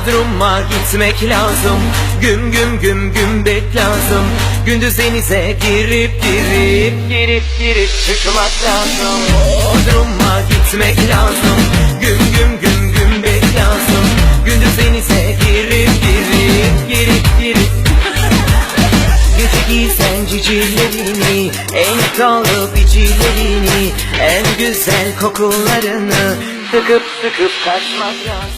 Bodrum'a gitmek lazım. Güm güm güm gümbet lazım. Gündüz denize girip girip Girip girip çıkmak lazım. Bodrum'a gitmek lazım. Güm güm güm gümbet lazım. Gündüz denize girip girip Girip girip. Gece giysen cicilerini En iddialı bicilerini En güzel kokularını Sıkıp sıkıp kaçmak lazım